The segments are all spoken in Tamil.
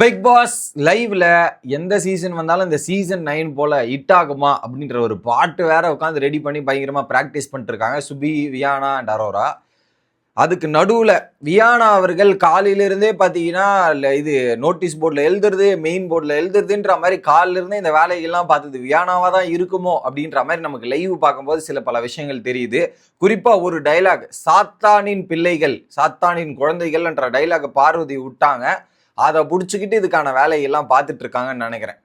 பிக் பாஸ் லைவ்ல எந்த சீசன் வந்தாலும் இந்த சீசன் நைன் போல ஹிட் ஆகுமா அப்படின்ற ஒரு பாட்டு வேற உட்காந்து ரெடி பண்ணி பயங்கரமா ப்ராக்டிஸ் பண்ணிட்டு இருக்காங்க சுபி வியானா அண்ட் அரோரா. அதுக்கு நடுவில் வியானா அவர்கள் காலையிலிருந்தே பார்த்தீங்கன்னா இது நோட்டீஸ் போர்டில் எழுதுறது மெயின் போர்டில் எழுதுறதுன்ற மாதிரி காலிலிருந்தே இந்த வேலையெல்லாம் பார்த்தது. வியானாவாக தான் இருக்குமோ அப்படின்ற மாதிரி நமக்கு லைவ் பார்க்கும்போது சில பல விஷயங்கள் தெரியுது. குறிப்பாக ஒரு டைலாக் சாத்தானின் பிள்ளைகள் சாத்தானின் குழந்தைகள்ன்ற டைலாக் பார்வதி விட்டாங்க. அதை பிடிச்சிக்கிட்டு இதுக்கான வேலையெல்லாம் பார்த்துட்டு இருக்காங்கன்னு நினைக்கிறேன்.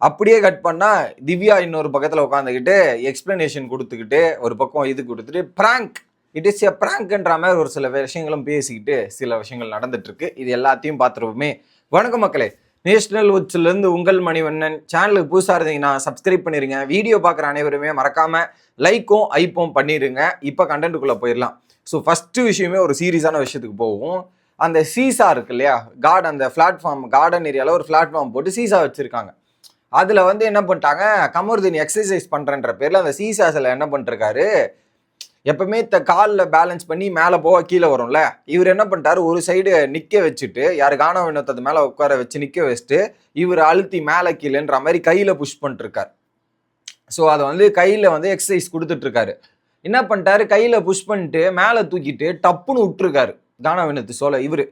அப்படியே கட் பண்ணா திவ்யா இன்னொரு பக்கத்தில் உட்காந்துக்கிட்டு எக்ஸ்பிளனேஷன் கொடுத்துக்கிட்டு ஒரு பக்கம் இது கொடுத்துட்டு பிராங்க் இட் இஸ் எ பிராங்க்ன்ற மாதிரி ஒரு சில விஷயங்களும் பேசிக்கிட்டு சில விஷயங்கள் நடந்துட்டு இருக்கு இது எல்லாத்தையும் பார்த்துருவோமே வணக்கம் மக்களே. நேஷனல் இருந்து உங்கள் மணிவண்ணன். சேனலுக்கு புதுசாக இருந்தீங்கன்னா சப்ஸ்கிரைப் பண்ணிருங்க. வீடியோ பார்க்குற அனைவருமே மறக்காமல் லைக்கும் ஐப்பும் பண்ணிடுங்க இப்போ கண்டென்ட்டுக்குள்ளே போயிடலாம். ஸோ ஃபஸ்ட்டு விஷயமே ஒரு சீரியஸான விஷயத்துக்கு போகும் அந்த சீசா இருக்கு இல்லையா? கார்டன் அந்த பிளாட்ஃபார்ம் கார்டன் ஏரியாவில் ஒரு பிளாட்ஃபார்ம் போட்டு சீசா வச்சுருக்காங்க. அதில் வந்து என்ன பண்ணிட்டாங்க? கமருதீன் எக்ஸசைஸ் பண்ணுறன்ற பேரில் அந்த சீசாஸில் என்ன பண்ணிருக்காரு? எப்பவுமே த காலில் பேலன்ஸ் பண்ணி மேலே போக கீழே வரும்ல. இவர் என்ன பண்ணிட்டாரு? ஒரு சைடு நிற்க வச்சுட்டு யார் காண வினோத்தது மேலே உட்கார வச்சு நிற்க வச்சுட்டு இவர் அழுத்தி மேலே கீழேன்ற மாதிரி கையில் புஷ் பண்ணிட்டுருக்கார் ஸோ அதை வந்து கையில் வந்து எக்ஸசைஸ் கொடுத்துட்ருக்காரு என்ன பண்ணிட்டாரு? கையில் புஷ் பண்ணிட்டு மேலே தூக்கிட்டு டப்புன்னு விட்டுருக்காரு. கானா சோழ இவர்.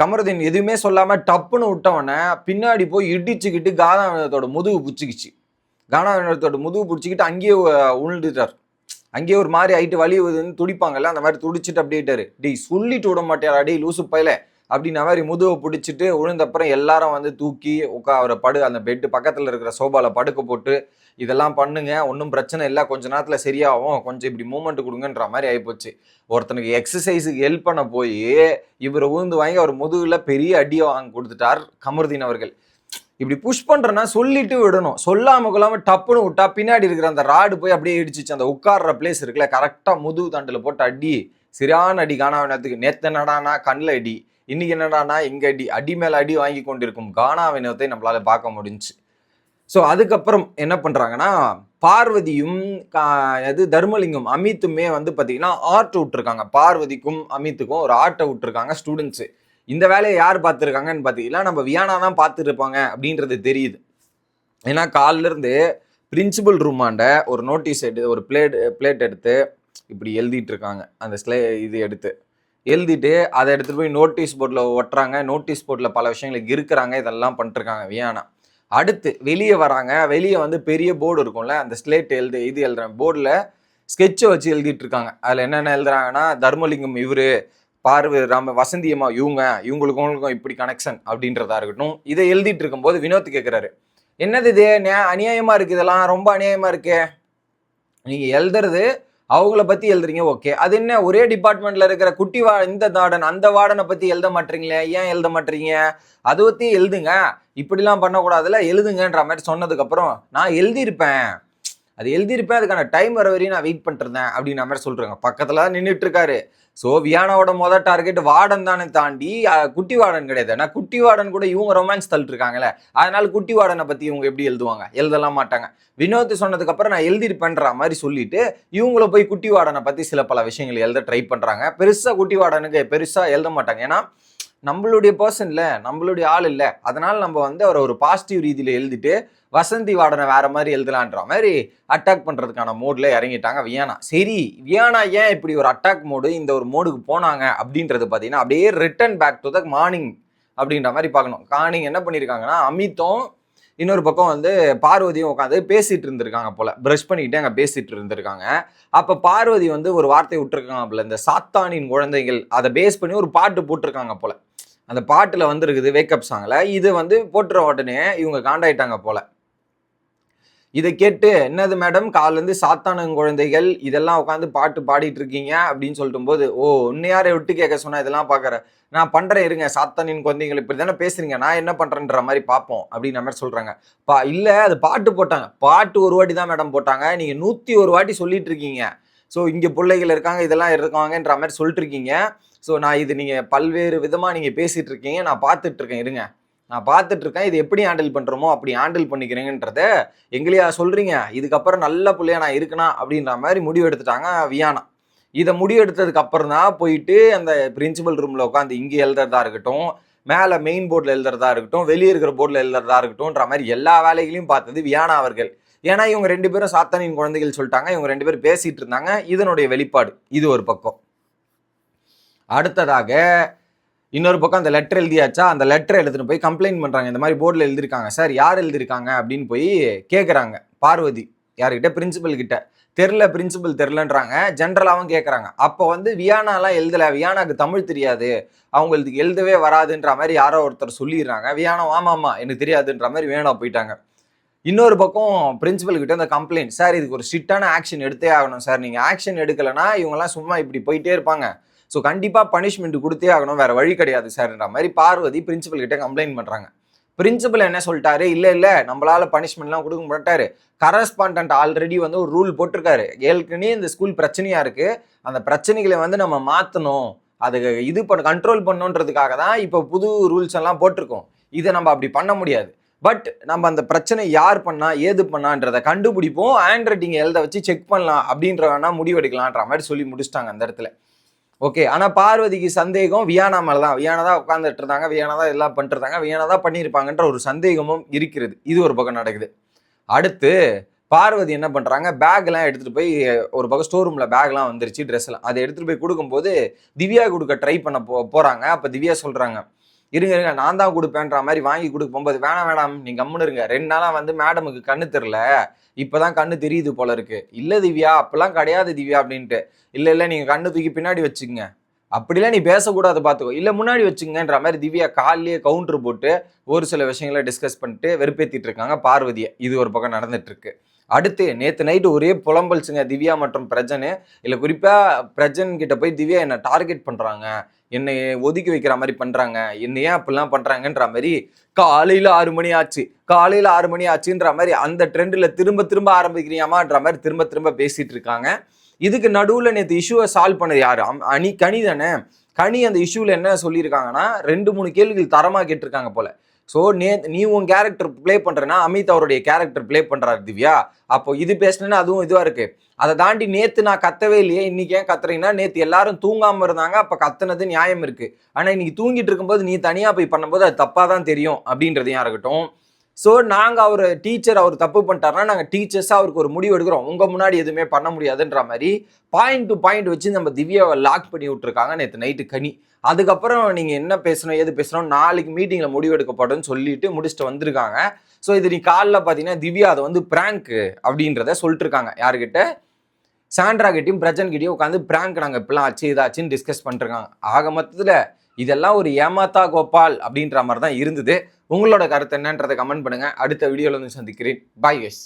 கமருதீன் எதுவுமே சொல்லாமல் டப்புன்னு விட்டவொடனே பின்னாடி போய் இடிச்சுக்கிட்டு கானா வினத்தோட முதுகு பிடிச்சிக்கிச்சு. கானாவினத்தோட முதுகு பிடிச்சிக்கிட்டு அங்கேயே உ- உழுந்துட்டார். அங்கேயே ஒரு மாதிரி ஆயிட்டு வலி வருதுன்னு துடிப்பாங்கல்ல அந்த மாதிரி துடிச்சிட்டு அப்படிட்டாரு டேய் சொல்லிட்டு விட மாட்டேன் டேய் லூசு பையில. அப்படின்ன மாதிரி முதுவை பிடிச்சிட்டு விழுந்தப்புறம் எல்லாரும் வந்து தூக்கி உட்கா அவரை படு அந்த பெட்டு பக்கத்தில் இருக்கிற சோபாவில் படுக்க போட்டு இதெல்லாம் பண்ணுங்க ஒன்றும் பிரச்சனை இல்லை கொஞ்ச நேரத்தில் சரியாகும் கொஞ்சம் இப்படி மூமெண்ட் கொடுங்கன்ற மாதிரி ஆகிப்போச்சு ஒருத்தனுக்கு எக்ஸசைஸுக்கு ஹெல்ப் பண்ண போய் இவர் உழுந்து வாங்கி அவர் முதுகில் பெரிய அடியை வாங்கி கொடுத்துட்டார் கமருதீன் அவர்கள். இப்படி புஷ் பண்ணுறேன்னா சொல்லிட்டு விடணும். சொல்லாம கொள்ளாமல் டப்புன்னு விட்டா பின்னாடி இருக்கிற அந்த ராடு போய் அப்படியே இடிச்சிச்சு. அந்த உட்கார்ற பிளேஸ் இருக்குல்ல கரெக்டாக முதுகு தண்டில் போட்டு அடி. சரியான அடி காணாவினத்துக்கு நேத்து என்னடானா கண்ணில் அடி. இன்னைக்கு என்னடானா இங்க அடி அடி மேல அடி வாங்கி கொண்டிருக்கும் கானா வினோத்தை நம்மளால பார்க்க முடிஞ்சுச்சு ஸோ அதுக்கப்புறம் என்ன பண்றாங்கன்னா பார்வதியும் கா- இது தர்மலிங்கம் அமித்துமே வந்து பார்த்தீங்கன்னா ஆர்ட் விட்டுருக்காங்க. பார்வதிக்கும் அமித்துக்கும் ஒரு ஆர்ட்டை விட்டுருக்காங்க ஸ்டூடெண்ட்ஸு இந்த வேலையை யார் பார்த்துருக்காங்கன்னு பார்த்தீங்கன்னா நம்ம வியானா தான் பார்த்துருப்பாங்க அப்படின்றது தெரியுது. ஏன்னா காலிலிருந்து பிரின்சிபல் ரூமாண்ட ஒரு நோட்டீஸ் எடுத்து ஒரு பிளேட் பிளேட் எடுத்து இப்படி எழுதிட்டு இருக்காங்க. அந்த ஸ்லே இது எடுத்து. எழுதிட்டு அதை எடுத்துகிட்டு போய் நோட்டீஸ் போர்டில் ஒட்டுறாங்க. நோட்டீஸ் போர்டில் பல விஷயங்களுக்கு இருக்கிறாங்க. இதெல்லாம் பண்ணிருக்காங்க வியானா. அடுத்து வெளியே வராங்க. வெளியே வந்து பெரிய போர்டு இருக்கும்ல அந்த ஸ்லேட் எழுது இது எழுதுறேன் போர்டில் ஸ்கெட்சை வச்சு எழுதிட்டு இருக்காங்க அதில் என்னென்ன எழுதுறாங்கன்னா தர்மலிங்கம் இவரு பார்வை ராம வசந்தியம்மா இவங்க இவங்களுக்கும் இப்படி கனெக்ஷன் அப்படின்றதா இருக்கட்டும். இதை எழுதிட்டு இருக்கும்போது வினோத் கேட்குறாரு என்னது இது? அநியாயமாக இருக்குது இதெல்லாம். ரொம்ப அநியாயமாக இருக்கே. நீங்கள் எழுதுறது அவங்கள பத்தி எழுதுறீங்க ஓகே அது என்ன ஒரே டிபார்ட்மெண்ட்ல இருக்கிற குட்டி வா இந்த வார்டன் அந்த வார்டனை பத்தி எழுத மாட்டீங்களே? ஏன் எழுத மாட்டீங்க? அதை பத்தி எழுதுங்க. இப்படிலாம் பண்ணக்கூடாதுல எழுதுங்கன்ற மாதிரி சொன்னதுக்கு அப்புறம் நான் எழுதியிருப்பேன். அது எழுதியிருப்பேன் அதுக்கான டைம் வர வரையும் நான் வெயிட் பண்ணிருந்தேன் அப்படின்ற மாதிரி சொல்கிறேங்க பக்கத்தில் தான் நின்றுட்டு இருக்காரு. ஸோ வியானாவோட மொதல் டார்கெட் வார்டன் தானே தாண்டி குட்டி வார்டன் கிடையாது. ஏன்னா குட்டி வார்டன் கூட இவங்க ரொமான்ஸ் தள்ளிருக்காங்களே அதனால குட்டி வார்டனை பத்தி இவங்க எப்படி எழுதுவாங்க? எழுதலாம் மாட்டாங்க. வினோத் சொன்னதுக்கு அப்புறம் நான் எழுதிருப்பேன்ற மாதிரி சொல்லிட்டு இவங்கள போய் குட்டி வார்டனை பற்றி சில பல விஷயங்கள் எழுத ட்ரை பண்றாங்க. பெருசா குட்டி வார்டனுக்கு பெருசாக எழுத மாட்டாங்க. ஏன்னா நம்மளுடைய பர்சன் இல்லை நம்மளுடைய ஆள் இல்லை. அதனால் நம்ம வந்து அவரை ஒரு பாசிட்டிவ் ரீதியில் எழுதிட்டு வசந்தி வார்டனை வேற மாதிரி எழுதலான்ற மாதிரி அட்டாக் பண்ணுறதுக்கான மோடில் இறங்கிட்டாங்க வியானா. சரி வியானா ஏன் இப்படி ஒரு அட்டாக் மோடு இந்த ஒரு மோடுக்கு போனாங்க அப்படின்றது பார்த்தீங்கன்னா அப்படியே return back to the morning அப்படின்ற மாதிரி பார்க்கணும். கார்னிங் என்ன பண்ணியிருக்காங்கன்னா அமித்தும் இன்னொரு பக்கம் வந்து பார்வதியும் உட்காந்து பேசிட்டு இருந்திருக்காங்க போல. ப்ரஷ் பண்ணிக்கிட்டு அங்கே பேசிட்டு இருந்திருக்காங்க. அப்போ பார்வதி வந்து ஒரு வார்த்தை விட்டுருக்காங்க போல. இந்த சாத்தானின் குழந்தைகள் அதை பேஸ் பண்ணி ஒரு பாட்டு போட்டிருக்காங்க போல. அந்த பாட்டில் வந்துருக்குது வேக்கப் சாங்கில் இது வந்து போட்டுற உடனே இவங்க காண்டாயிட்டாங்க போல. இதை கேட்டு என்னது மேடம் காலேருந்து சாத்தான குழந்தைகள் இதெல்லாம் உட்காந்து பாட்டு பாடிட்டு இருக்கீங்க? அப்படின்னு சொல்லிட்டு போது ஓ உன்னையாரை விட்டு கேட்க சொன்னா இதெல்லாம் பார்க்குறேன் நான் பண்ணுறேன் இருங்க. சாத்தானின் குழந்தைகள் இப்படி தானே பேசுறீங்க. நான் என்ன பண்ணுறேன்ற மாதிரி பார்ப்போம் அப்படின்ற மாதிரி சொல்கிறாங்க பா இல்லை அது பாட்டு போட்டாங்க. பாட்டு ஒரு வாட்டி தான் மேடம் போட்டாங்க. நீங்கள் நூற்றி ஒரு வாட்டி சொல்லிட்டு இருக்கீங்க. ஸோ இங்கே பிள்ளைகள் இருக்காங்க இதெல்லாம் இருக்காங்கன்ற மாதிரி சொல்லிட்டு இருக்கீங்க. ஸோ நான் இது நீங்கள் பல்வேறு விதமாக நீங்கள் பேசிகிட்டு இருக்கீங்க நான் பார்த்துட்டு இருக்கேன் இருங்க. நான் பார்த்துட்ருக்கேன் இது எப்படி ஹேண்டில் பண்ணுறோமோ அப்படி ஹேண்டில் பண்ணிக்கிறேங்கன்றத எங்களையா சொல்கிறீங்க இதுக்கப்புறம் நல்ல பிள்ளையா நான் இருக்கணும் அப்படின்ற மாதிரி முடிவு எடுத்துட்டாங்க வியானா. இதை முடிவு அப்புறம் தான் போயிட்டு அந்த பிரின்சிபல் ரூமில் உட்காந்து இங்கே எழுதுறதா இருக்கட்டும் மேலே மெயின் போர்டில் எழுதுறதா இருக்கட்டும் வெளியே இருக்கிற போர்டில் எழுதுறதா இருக்கட்டும்ன்ற மாதிரி எல்லா வேலைகளையும் பார்த்தது வியானா அவர்கள். ஏன்னா இவங்க ரெண்டு பேரும் சாத்தானின் குழந்தைகள் சொல்லிட்டாங்க. இவங்க ரெண்டு பேரும் பேசிகிட்டு இருந்தாங்க இதனுடைய வெளிப்பாடு. இது ஒரு பக்கம். அடுத்ததாக இன்னொரு பக்கம் அந்த லெட்டர் எழுதியாச்சா? அந்த லெட்டர் எழுதுன்னு போய் கம்ப்ளைண்ட் பண்ணுறாங்க இந்த மாதிரி போர்டில் எழுதிருக்காங்க சார் யார் எழுதிருக்காங்க அப்படின்னு போய் கேட்குறாங்க பார்வதி யார்கிட்ட? பிரின்சிபல் கிட்ட. தெரில பிரின்சிபல் தெரிலன்றாங்க ஜென்ரலாகவும் கேட்குறாங்க அப்போ வந்து வியானாலாம் எழுதலை. வியானாக்கு தமிழ் தெரியாது. அவங்களுக்கு எழுதவே வராதுன்ற மாதிரி யாரோ ஒருத்தர் சொல்லிடுறாங்க. வியானா ஆமாம்மா எனக்கு தெரியாதுன்ற மாதிரி வேணா போயிட்டாங்க. இன்னொரு பக்கம் பிரின்சிபல் கிட்ட இந்த கம்ப்ளைண்ட் சார் இதுக்கு ஒரு ஸ்ட்ரிக்டான ஆக்ஷன் எடுத்தே ஆகணும் சார். நீங்கள் ஆக்ஷன் எடுக்கலைன்னா இவங்கெல்லாம் சும்மா இப்படி போயிட்டே இருப்பாங்க. ஸோ கண்டிப்பாக பனிஷ்மெண்ட் கொடுத்தே ஆகணும். வேறு வழி கிடையாது சார்ன்ற மாதிரி பார்வதி பிரின்சிபல் கிட்டே கம்ப்ளைண்ட் பண்ணுறாங்க பிரின்சிபல் என்ன சொல்லிட்டாரு? இல்லை இல்லை. நம்மளால் பனிஷ்மெண்ட்லாம் கொடுக்க மாட்டாரு. கரஸ்பாண்டன்ட் ஆல்ரெடி வந்து ஒரு ரூல் போட்டிருக்காரு. ஏற்கனவே இந்த ஸ்கூல் பிரச்சனையாக இருக்குது அந்த பிரச்சனைகளை வந்து நம்ம மாற்றணும் அதுக்கு இது பண்ண கண்ட்ரோல் பண்ணணுன்றதுக்காக தான் இப்போ புது ரூல்ஸ் எல்லாம் போட்டிருக்கோம். இதை நம்ம அப்படி பண்ண முடியாது. பட் நம்ம அந்த பிரச்சனை யார் பண்ணா ஏது பண்ணான்றதை கண்டுபிடிப்போம். ஹேண்ட் ரைட்டிங் எழுத வச்சு செக் பண்ணலாம். அப்படின்ற வேணா முடிவெடுக்கலான்ற மாதிரி சொல்லி முடிச்சிட்டாங்க அந்த இடத்துல. ஓகே ஆனால் பார்வதிக்கு சந்தேகம் வியானா மேலே தான் வியானா தான் உட்காந்துட்டு இருந்தாங்க வியானா தான் எல்லாம் பண்ணிட்டு இருந்தாங்க வியானா தான் பண்ணியிருப்பாங்கன்ற ஒரு சந்தேகமும் இருக்கிறது. இது ஒரு பக்கம் நடக்குது. அடுத்து பார்வதி என்ன பண்ணுறாங்க பேக்லாம் எடுத்துகிட்டு போய் ஒரு பக்கம் ஸ்டோர் ரூமில் பேக்லாம் வந்துருச்சு ட்ரெஸ்லாம் அதை எடுத்துகிட்டு போய் கொடுக்கும்போது திவ்யா கொடுக்க ட்ரை பண்ண போ போகிறாங்க அப்போ திவ்யா சொல்கிறாங்க இருங்க இருங்க நான் தான் கொடுப்பேன்ற மாதிரி வாங்கி கொடுக்க போகும்போது வேணாம் வேணாம் நீங்கள் கம்முன்னு இருங்க. ரெண்டு நாளாக வந்து மேடமுக்கு கண்ணு தெரில இப்பதான் கண்ணு தெரியுது போல இருக்கு. இல்லை திவ்யா அப்பெல்லாம் கிடையாது திவ்யா அப்படின்ட்டு. இல்லை இல்லை நீங்கள் கண்ணு தூக்கி பின்னாடி வச்சுக்கங்க. அப்படிலாம் நீ பேசக்கூடாது பார்த்துக்கோ இல்லை முன்னாடி வச்சுங்கன்ற மாதிரி திவ்யா காலிலேயே கவுண்டர் போட்டு ஒரு சில விஷயங்களை டிஸ்கஸ் பண்ணிட்டு வெறுப்பேற்றிட்டு இருக்காங்க பார்வதியை. இது ஒரு பக்கம் நடந்துட்டு இருக்கு அடுத்து நேற்று நைட்டு ஒரே புலம்பல்ஸுங்க திவ்யா மற்றும் பிரஜனு இல்லை குறிப்பாக பிரஜன் கிட்ட போய் திவ்யா என்னை டார்கெட் பண்ணுறாங்க என்னை ஒதுக்கி வைக்கிற மாதிரி பண்ணுறாங்க என்னை ஏன் அப்படிலாம் பண்ணுறாங்கன்ற மாதிரி காலையில் ஆறு மணி ஆச்சு. காலையில் ஆறு மணி ஆச்சுன்ற மாதிரி அந்த ட்ரெண்டில் திரும்ப திரும்ப ஆரம்பிக்கிறியாமான்ற மாதிரி திரும்ப திரும்ப பேசிட்டு இருக்காங்க. இதுக்கு நடுவில் நேற்று இஷ்யூவை சால்வ் பண்ணது யார்? அணி கனி தானே? கனி அந்த இஷ்யூவில் என்ன சொல்லியிருக்காங்கன்னா ரெண்டு மூணு கேள்விகள் தரமாக கேட்டிருக்காங்க போல. ஸோ நே நீ உன் கேரக்டர் ப்ளே பண்ணுறேன்னா அமித் அவருடைய கேரக்டர் ப்ளே பண்ணுறாரு திவ்யா. அப்போ இது பேசினேன்னா அதுவும் இதுவாக இருக்குது அதை தாண்டி நேற்று நான் கத்தவே இல்லையே இன்றைக்கி ஏன் கத்துறீங்கன்னா நேற்று எல்லாரும் தூங்காமல் இருந்தாங்க அப்போ கத்துனது நியாயம் இருக்குது ஆனால் இன்றைக்கி தூங்கிட்டு இருக்கும்போது நீ தனியாக போய் பண்ணும்போது அது தப்பாக தான் தெரியும் அப்படின்றதையும் இருக்கட்டும் ஸோ நாங்கள் அவர் டீச்சர் அவர் தப்பு பண்ணிட்டாருன்னா நாங்கள் டீச்சர்ஸாக அவருக்கு ஒரு முடிவு எடுக்கிறோம். உங்கள் முன்னாடி எதுவுமே பண்ண முடியாதுன்ற மாதிரி பாயிண்ட் டு பாயிண்ட் வச்சு நம்ம திவ்யாவை லாக் பண்ணி விட்ருக்காங்க நேற்று நைட்டு கனி. அதுக்கப்புறம் நீங்கள் என்ன பேசணும் எது பேசணும் நாளைக்கு மீட்டிங்கில் முடிவெடுக்கப்படும்னு சொல்லிட்டு முடிச்சுட்டு வந்திருக்காங்க. ஸோ இது நீ காலில் பார்த்தீங்கன்னா திவ்யா அதை வந்து பிராங்க் அப்படின்றத சொல்லிட்டுருக்காங்க. யாருக்கிட்ட சாண்ட்ரா கிட்டையும் பிரஜன் கிட்டையும் உட்காந்து பிராங்க் நாங்கள் இப்பெல்லாம் ஆச்சு இதாச்சுன்னு டிஸ்கஸ் பண்ணிருக்காங்க ஆக மொத்தத்தில் இதெல்லாம் ஒரு ஏமாத்தா கோபால் அப்படின்ற மாதிரி தான் இருந்தது. உங்களோட கருத்து என்னன்றதை கமெண்ட் பண்ணுங்கள் அடுத்த வீடியோவில் வந்து சந்திக்கிறேன். பாய் எஸ்